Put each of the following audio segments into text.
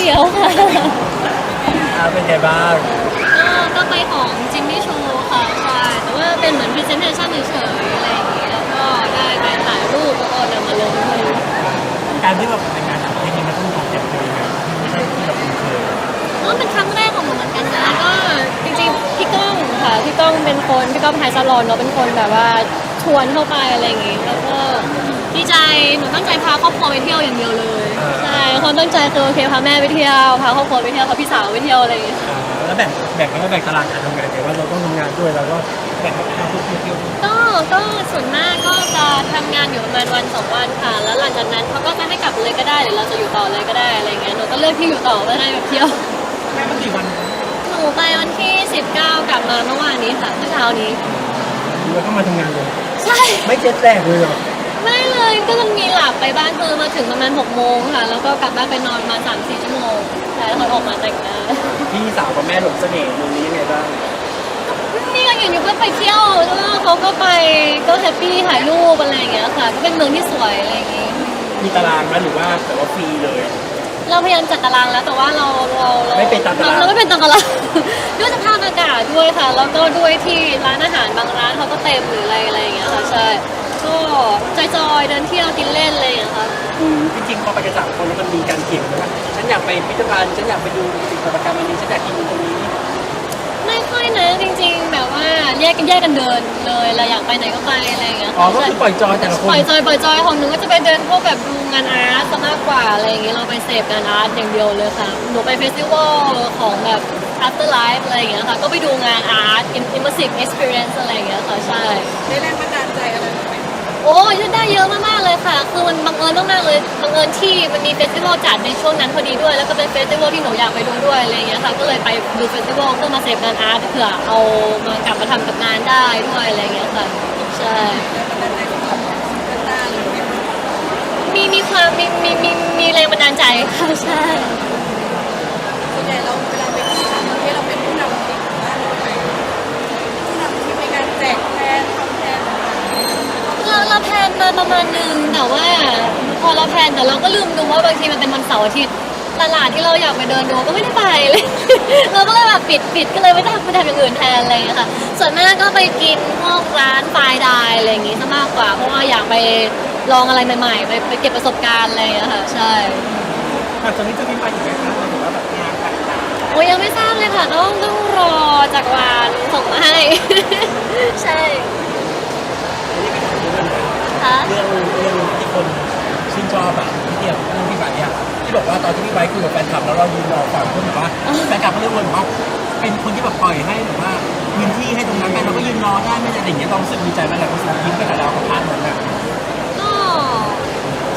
เดียวค่ะ อ่าเป็นไงบ้างก็ก็ไปของจิมมี่ชูค่ะใช่แต่ว่าเป็นเหมือนพรีเซนเทชันเฉยๆอะไรอย่างเงี้ยแล้วก็ได้ไปถ่ายรูปแล้วก็นำมาลงให้การที่แบบเป็นงานต่างประเทศนี่มันต้องมีความเจ็บตัวยังไงที่ไม่ใช่ที่เราคุ้นเคยก็เป็นครั้งแรกของหนูเหมือนกันนะก็จริงๆพี่ก้องค่ะพี่ก้องเป็นคนพี่ก้องไทยซาลอนเนาะเป็นคนแบบว่าชวนเข้าไปอะไรอย่างงี้แล้วก็ดีใจหนูตั้งใจพาครอบครัวไปเที่ยวอย่างเดียวเลย ใช่ความตั้งใจคือโอเคพาแม่ไปเที่ยวพาครอบครัวไปเที่ยวพาพี่สาวไปเที่ยวอะไรอย่างเงี้ยอ่าแล้วแบ่งแบ่งแล้วก็แบ่งตารางการทำงานไงว่าเราต้องทำงานด้วยเราก็แบ่งให้ทำทุกเที่ยวก็ก็ส่วนมากก็จะทำงานอยู่ประมาณวันสองวันค่ะ แล้วหลังจากนั้นเขาก็จะให้กลับเลยก็ได้หรือเราจะอยู่ต่อเลยก็ได้อะไรเงี้ยหนูก็เลือกที่อยู่ต่อเพื่อให้แบบเที่ยวแม่ก็กี่วันหนูไปวันที่ 19 กลับมาเมื่อวานนี้ค่ะเมื่อเช้านี้ดูแล้วก็มาทำงานเลยใช่ไม่เจ็บแตกเลยเหรอไม่เล ยก็จะมีหลับไปบ้านคือมาถึงประมาณ6โมงค่ะ แล้วก็กลับบ้านไปนอนมา3 4ชั่วโมงใช่แล้วเขาออกมาแต่งหน้าพี่สาวกับแม่หลงเสน่ห์ตรงนี้ยังไงบ้างนี่ก็อยู่ๆก็ไปเที่ยวแล้วก็เขาก็ไปก็แฮปปี้ถ่ายรูปอะไรอย่างเงี้ยค่ะ ก็เป็นเมืองที่สวยอะไรอย่างเงี้ยมีตารางไหมหรือว่าแต่ว่าฟรีเลย เราพยายามจัดตารางแล้วแต่ว่าเราเราเราไม่เป็นตามตาราง เราไม่เป็นตามตาราง ด้วยสภาพอากาศด้วยค่ะ แล้วก็ด้วยที่ร้านอาหารบางร้านเขาก็เต็มหรืออะไรอะไรอย่างเงี้ยค่ะใช่ ก็จอยๆเดินเที่ยวกินเล่นอะไรอย่างเงี้ยค่ะจริงๆพอไปกันสามคนแล้วมันมีการเกี่ยงว่าฉันอยากไปพิพิธภัณฑ์ฉันอยากไปดูสิ่งประกรรมอันนี้ฉันอยากกินตรงนี้ไม่ค่อยนะจริง ๆ แบบว่าแยกกันแยกกันเดินเลยเราอยากไปไหนก็ไปอะไรอย่างเงี้ยอ๋อค่ะก็คือปล่อยจอยแต่ละคปนล่อยจอยปล่อยจอยของหนูก็จะไปเดินพวกแบบดูงานอาร์ตซะมากกว่าอะไรอย่างเงี้ยเราไปเสพงานอาร์ตอย่างเดียวเลยค่ะหนูไปเฟสติวัลของแบบ after life อะไรอย่างเงี้ยค่ะก็ไปดูงานอาร์ต immersive experience อะไรอย่างเงี้ยค่ะใช่ ได้แรงบันดาลใจอะไรไหม โอ้ยได้เยอะมากๆเลยค่ะ คือมันบังเอิญมากๆเลยบังเอิญที่มันมีเฟสติวัลจัดในช่วงนั้นพอดีด้วย แล้วก็เป็นเฟสติวัลที่หนูอยากไปดูด้วยอะไรอย่างเงี้ยค่ะก็เลยไปดูเฟสติวัลเพื่อมาเสพงานอาร์ตเผื่อเอามากลับมาทำกับงานได้ด้วยอะไรอย่างเงี้ยค่ะใช่มีมีความมีมีมีมีแรงบันดาลใจค่ะใช่ ส่วนใหญ่เราเวลา มาประมาณหนึงแต่ว่าพอเราแพลนแต่เราก็ลืมดูว่าบางทีมันเป็นวันเสาร์อาทิตย์ตลาดที่เราอยากไปเดินดูก็ไม่ได้ไปเลย เราก็เลยแบบปิดปิดก็เลยไม่ได้ไปทำอย่างอื่นแทนอะไรอย่างเงี้ยค่ะ ส่วนมากก็ไปกินพวกร้านไฟน์ไดน์อะไรอย่างงี้ซะมากกว่า เพราะว่าอยากไปลองอะไรใหม่ๆ ไปไปเก็บประสบการณ์อะไรอย่างเงี้ยค่ะ ใช่อะตอนนี้จะมีไปอีกไหมครับหรือว่าแบบงานต่างโอ้ยยังไม่ทราบเลยค่ะ ต้องต้องรอจากวานส่งมาให้ ใช่ ค่ะๆเรื่องเรื่องที่คนชื่นชอบอะที่เกี่ยวกับเรื่องพี่ไบค์อะที่บอกว่าตอนที่พี่ไบค์คุยกับแฟนคลับแล้วเรายืนรอฟังเพื่อนบอกว่าแฟนคลับเขาเรียกว่าแบบว่าเป็นคนที่แบบปล่อยให้แบบว่าพื้นที่ให้ตรงนั้นไปเราก็ยืนรอได้ไม่อะไรอย่างเงี้ยเรารู้สึกดีใจมากเลยรู้สึกยิ้มไปกับเราเขาพาร์ทเหมือนแบบก็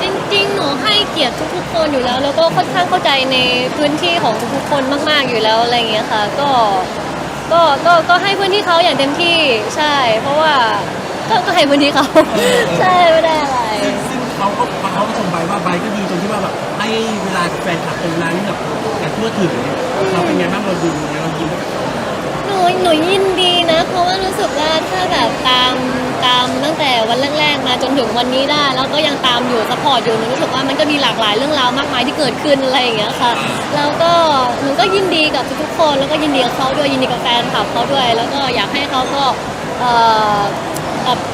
จริงๆ หนูให้เกียรติทุกๆคนอยู่แล้ว แล้วก็ค่อนข้างเข้าใจในพื้นที่ของทุกๆคนมากๆอยู่แล้วอะไรอย่างเงี้ยค่ะ ก็ก็ก็ก็ให้พื้นที่เขาอย่างเต็มที่ใช่ เพราะว่า ก็ก็ให้พื้นที่เขาใช่ไม่ได้อะไร ซึ่งเขาก็เขาก็ชมไปว่าไบค์ก็ดีตรงที่ว่าแบบให้เวลากับแฟนคลับตรงนั้นแบบอย่างทั่วถึงเราเป็นไงบ้างเราดูเรายิ้มไปกับเขาหนูหนูยินดีนะ เพราะว่ารู้สึกว่าถ้าแบบตามตามตั้งแต่วันแรกๆมาจนถึงวันนี้ได้ แล้วก็ยังตามอยู่สปอร์ตอยู่หนูรู้สึกว่ามันก็มีหลากหลายเรื่องราวมากมายที่เกิดขึ้นอะไรอย่างเงี้ยค่ะแล้วก็หนูก็ยินดีกับทุกๆคนแล้วก็ยินดีกับเขาด้วยยินดีกับแฟนคลับเขาด้วย แล้วก็อยากให้เขาก็เอ่อแบบ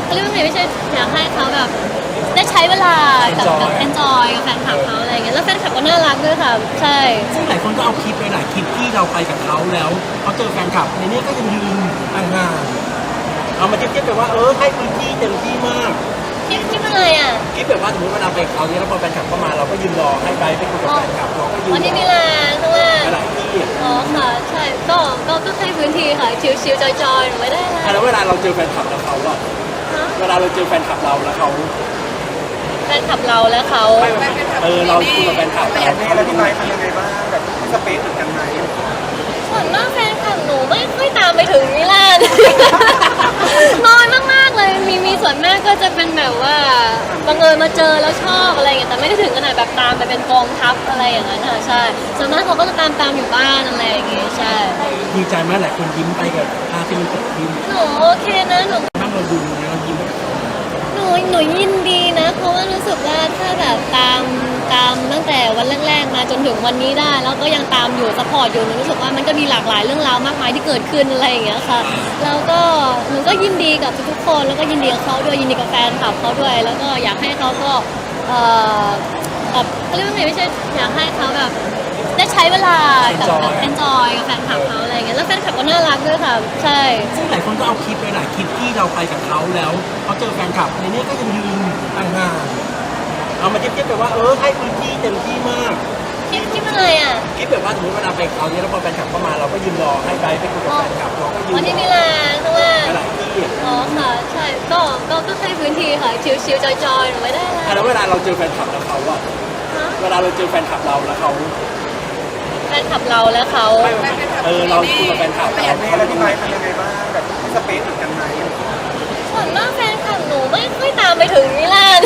เขาเรียกว่าไงไม่ใช่อยากให้เขาแบบได้ใช้เวลากับกับ enjoy กับแฟนคลับเขาอะไรอย่างเงี้ยแล้วแฟนคลับก็น่ารักด้วยค่ะ ใช่ซึ่งหลายคนก็เอาคลิปไปหลายคลิปที่เราไปกับเขาแล้วเขาเจอแฟนคลับในนี้ก็ยังยืนห่างๆเอามาเทียบๆกันว่าเออให้พื้นที่เต็มที่มากคิดคิดอะไรอะคลิปแบบว่าสมมติเวลาไปเขาเนี่ยแล้วพอแฟนคลับเข้ามาเราก็ยืนรอให้ไปไปคุยกับแฟนคลับเราก็ยืนวันนี้มีลานข้างล่างหลายที่อ๋อค่ะ ใช่ก็ก็ก็ให้พื้นที่ค่ะชิวๆจอยๆหนูไม่ได้อะไร อะแล้วเวลาเราเจอแฟนคลับแล้วเขาอะฮะ เวลาเราเจอแฟนคลับเราแล้วเขาแฟนคลับเราและเขาไม่แบบเออเราคุยกับแฟนคลับแต่เราแม่แล้วพี่ไม้ทำยังไงบ้างแบบสเปซเหมือนกันไหมส่วนมากแฟนคลับหนูไม่ค่อยตามไปถึงมิลานน้อยมากๆเลยมีมีส่วนมากก็จะเป็นแบบว่าบังเอิญมาเจอแล้วชอบอะไรอย่างเงี้ยแต่ไม่ได้ถึงขนาดแบบตามไปเป็นกองทัพอะไรอย่างนั้นค่ะใช่ส่วนมากเขาก็จะตามตามอยู่บ้านอะไรอย่างเงี้ยใช่ดีใจมากหลายคนยิ้มไปกับภาพที่มันเกิดขึ้น หนูโอเคนะหนูบ้าง เราดูเนี่ยเรายิ้มไปกับเขาหนูนูหนูยินดีนะ เพราะว่ารู้สึกว่าถ้าแบบตามตามตั้งแต่วันแรกๆมาจนถึงวันนี้ได้ แล้วก็ยังตามอยู่สปอร์ตอยู่หนูรู้สึกว่ามันก็มีหลากหลายเรื่องราวมากมายที่เกิดขึ้นอะไรอย่างเงี้ยค่ะแล้วก็หนูก็ยินดีกับทุกๆคนแล้วก็ยินดีกับเขาด้วยยินดีกับแฟนคลับเขาด้วย แล้วก็อยากให้เขาก็เอ่อแบบเขาเรียกว่าไงไม่ใช่อยากให้เขาแบบ ได้ใช้เวลากับแบบ enjoy กับแฟนคลับเขาอะไรอย่างเงี้ยแล้วแฟนคลับก็น่ารักด้วยค่ะ ใช่ ซึ่งหลายคนก็เอาคลิปไปหลายคลิปที่เราไปกับเขาแล้วเขาเจอแฟนคลับในนี้ก็ยังยืนห่างๆเอามาเทียบๆกันว่าเออให้พื้นที่เต็มที่มากคิดคิดว่าไงอะคลิปแบบว่าสมมติเวลาไปเขาเนี่ยแล้วพอแฟนคลับเข้ามาเราก็ยืนรอให้ไบร์ทไปคุยกับแฟนคลับเราก็ยืนวันที่มิรอลานข้างล่างหลายที่อ๋อค่ะใช่ก็ก็ก็ให้พื้นที่ค่ะชิวๆจอยๆหนูไม่ได้อะแล้วแล้วเวลาเราเจอแฟนคลับแล้วเขาอะเวลาเราเจอแฟนคลับเราแล้วเขา แฟนขับเราแล้วเขาไม่เออเราคุยกับแฟนคลับแล้เราวเขาแล้วเป็พี่นไบไงร์ททำยังไงบ้างแบบสเปซเหมือนกันไหมส่วนมากแฟนคลับหนูไม่ค่อยตามไปถึงมิลาน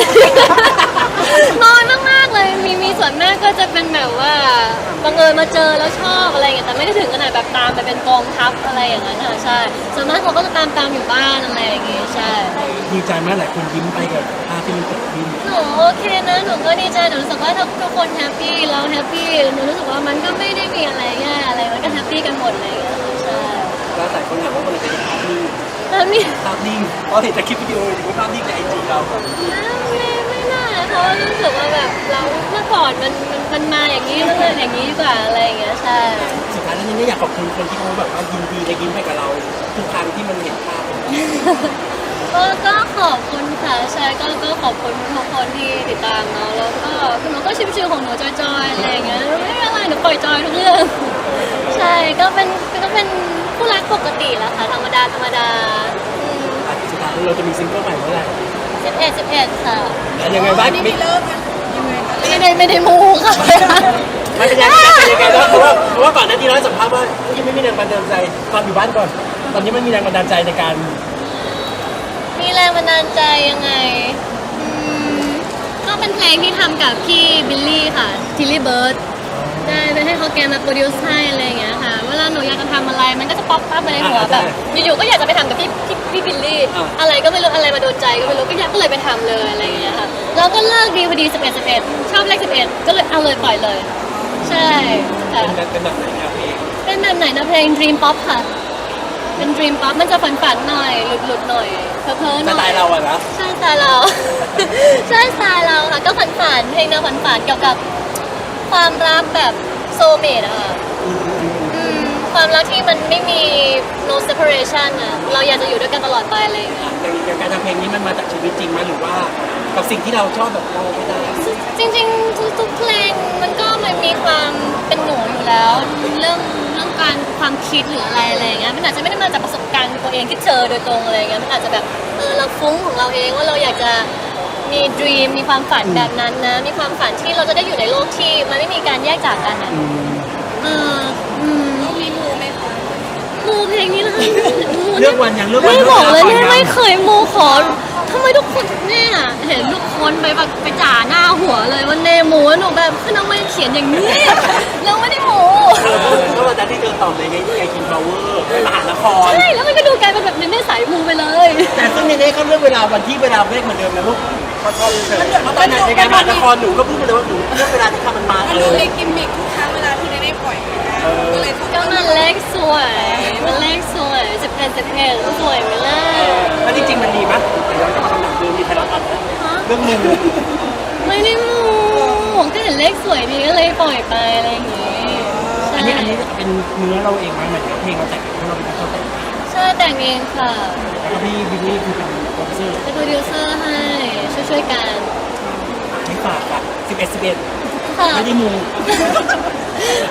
น้อยมากๆเลย มีมีส่วนมากก็จะเป็นแบบว่าบังเอิญมาเจอแล้วชอบอะไรอย่างเงี้ยแต่ไม่ได้ถึงขนาดแบบตามไปเป็นกองทัพอะไรอย่างนั้นค่ะใช่ ส่วนมากเขาก็จะตามตามอยู่บ้านอะไรอย่างเงี้ยใช่ ดีใจไหมหลายคนยิ้มไปกับภาพ ที่มันเกิดขึ้นหนูโอเคนะหนูก็ดีใจหนูรู้สึกว่าถ้าทุกคนแฮปปี้เราแฮปปี้หนูรู้สึกว่ามันก็ไม่ได้มีอะไรแย่อะไรมันก็แฮปปี้กันหมดเลยใช่แล้วหลายคนถามว่ามันเป็นภาพนิ่งแล้วนี่ภาพนิ่งเพราะเห็นแต่คลิปวิดีโอถึงภาพนิ่งในไอจีเราไม่ไม่น่าเพราะว่ารู้สึกว่าแบบเราเมื่อก่อนมันมันมันมาอย่างนี้แล้วมันอย่างนี้ดีกว่าอะไรอย่างเงี้ยใช่สุดท้ายแล้วนี่อยากขอบคุณคนที่เขาแบบว่ายินดีและยิ้มไปกับเราทุกครั้งที่มันเห็นภาพ ก็ก็ขอบคุณค่ะใช่ก็ก็ขอบคุณทุกคนที่ติดตามเนาะแล้วก็คือหนูก็ชิวๆของหนูจอยๆอะไรอย่างเงี้ยไม่เป็นไรหนูปล่อยจอยทุกเรื่อง ใช่ก็เป็นก็เป็นผู้รักปกติแหละค่ะธรรมดาธรรมดาสุดท้ายเราจะมีซิงเกิลใหม่เมื่อไหร่สิบเอ็ดสิบเอ็ดค่ะแล้วยังไงบ้างนี่ไม่มีเลิกกันยังไงคะไม่ได้ไม่ได้มูค่ะไม่เป็นยังไงเป็นยังไงบ้างเพราะว่าเพราะว่าก่อนหน้านี้เราให้สัมภาษณ์ว่ายังไม่มีแรงบันดาลใจตอนอยู่บ้านก่อน ตอนนี้มันมีแรงบันดาลใจในการมี แรงบันดาลใจยังไงอืมก็เป็นเพลงที่ทำกับพี่บิลลี่ค่ะทิลลี่เบิร์ดได้ไปให้เขาแกมาโปรดิวซ์ให้อะไรอย่างเงี้ยค่ะ เวลาหนูอยากจะทำอะไรมันก็จะป๊อปปั๊บมาในหัวแบบอยู่ๆก็อยากจะไปทำกับพี่พี่พี่บิลลี่อะไรก็ไม่รู้อะไรมาโดนใจก็ไม่รู้ก็อยากก็เลยไปทำเลยอะไรอย่างเงี้ยค่ะแล้วก็เลิกดีพอดี11 11ชอบเลข11 ก็เลยเอาเลยปล่อยเลย ใช่ค่ะเป็นเป็นแบบไหนครับเองเป็นแบบไหนนะเพลง Dream Pop ค่ะ เป็น Dream Pop มันจะฝันฝันๆหน่อยหลุดหลุดๆหน่อย เพ้อเพ้อๆหสน่อยไตล์เราอะนะใช่สไตล์เรา ใช่สไตล์เราค่ะ ก็ฝันฝันๆเพลงแนวฝันฝันๆเกี่ยวกับความรักแบบโซเมดอะค่ะอืมความรักที่มันไม่มี no separation อะเราอยากจะอยู่ด้วยกันตลอดไปอะไรอย่างเงี้ยอย่างการทำเพลงนี้มันมาจากชีวิตจริงไหมหรือว่า กับสิ่งที่เราชอบแบบเราไม่ได้จริงๆทุกทุกเพลงมันก็ มันมีความเป็นหนูอยู่แล้ว เรื่องเรื่องการความคิดหรืออะไรอะไรอย่างเงี้ยมันอาจจะไม่ได้มาจากประสบการณ์ตัวเองที่เจอโดยตรงอะไรอย่างเงี้ยมันอาจจะแบบเออเราฟุ้งของเราเองว่าเราอยากจะมีด e ีมมีความฝันแบบนั้นนะ มีความฝันที่เราจะได้อยู่ในโลกที่มันไม่มีการแยกจากกันอะเอออืมต้องมีมูไหมคะมูเพลงนี้นะคะมูเลือกวันยังเลือกวันไม่บอกเลยเลืแม่อกวันยังไม่เคยมูขอทำไมทุกคนเนี่ยเห็นทุกคนไปแบบไปจ่าหน้าหัวเลยว่าเน มูแล้วหนูแบบคือน้องไม่เขียนอย่างนี้แล้วไม่ได้มูเออเมื่อวันนั้นที่เธอตอบในไงไงกินพาวเวอร์ไปมหานครใช่แล้วมันก็ดูกลายเป็นแบบเนๆสายมูไปเลย แต่ซึ่งในนี้เขาเลือกเวลาวันที่เวลาเลขเหมือนเดิมนะลูกเขาชอบเฉยเพราะตอนนั้นในการมหานครหนูก็พูดไปเลยว่าหนูเลือกเวลาที่ทำมันมามันเลดูยมีกิมมิคทุกครั้งเวลาที่ได้ปล่อยก็เลยต้องก็มันเลขสวย มันเลขสวยสิบเอ็ดสิบเอ็ดสวยไหมล่ะแล้วจริงๆมันมีปะเดี๋ยวเราจะมาคำถามเดิมมีใครรับอัดไหมฮะเรื่องมือไม่ได้มู ก็เห็นเลขสวยดีก็เลยปล่อยไปอะไรอย่างงี้ใช่อันนี้อันนี้เป็นเนื้อเราเองไหมเหมือนกับเพลงเราแต่งเองเราเป็นคนแต่งใช่แต่งเองค่ะแล้วก็พี่บิลลี่คือเป็นโปรดิวเซอร์เป็นโปรดิวเซอร์ให้ช่วยๆกันที่ฝากค่ะ11 11ค่ะไม่ได้มู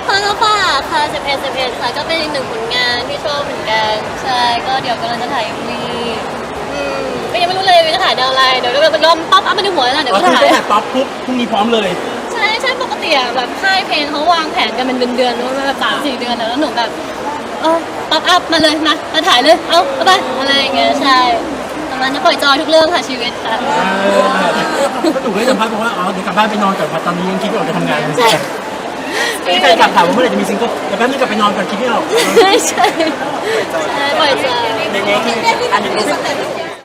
พาก็ฝากค่ะ11 11ค่ะก็เป็นอีกหนึ่งผลงานที่ชอบเหมือนกันใช่ก็เดี๋ยวกำลังจะถ่ายมีอืมก็ยังไม่รู้เลยว่าจะถ่ายแนวอะไรเดี๋ยวก็แบบลมป๊อปอัพมาในหัวแล้วนะเดี๋ยวเราก็คือถ่ายได้ถ่ายป๊อปปุ๊บพรุ่งนี้พร้อมเลย ใช่ใช่ปกติอะแบบค่ายเพลงเขาวางแผนกันเป็นเดือนๆนู้นแบบสามสี่เดือนอะแล้วหนูแบบเออป๊อปอัพมาเลยมามาถ่ายเลยเอาเอาไปอะไรอย่างเงี้ยใช่ประมาณนั้นปล่อยจอยทุกเรื่องค่ะชีวิตค่ะก็ถูกให้สัมภาษณ์บอกว่าอ๋อเดี๋ยวกลับบ้านไปนอนก่อนเพราะตอนนี้ยังคิดไม่ออกจะทำงานใช่ที่แฟนคลับถามว่าเมื่อไหร่จะมีซิงเกิลเดี๋ยวแป๊บนึงกลับไปนอนก่อนคิดไม่ออก ใช่ใช่ใช่ปล่อยจอยในนี้ที่อันหนึงสเต็ป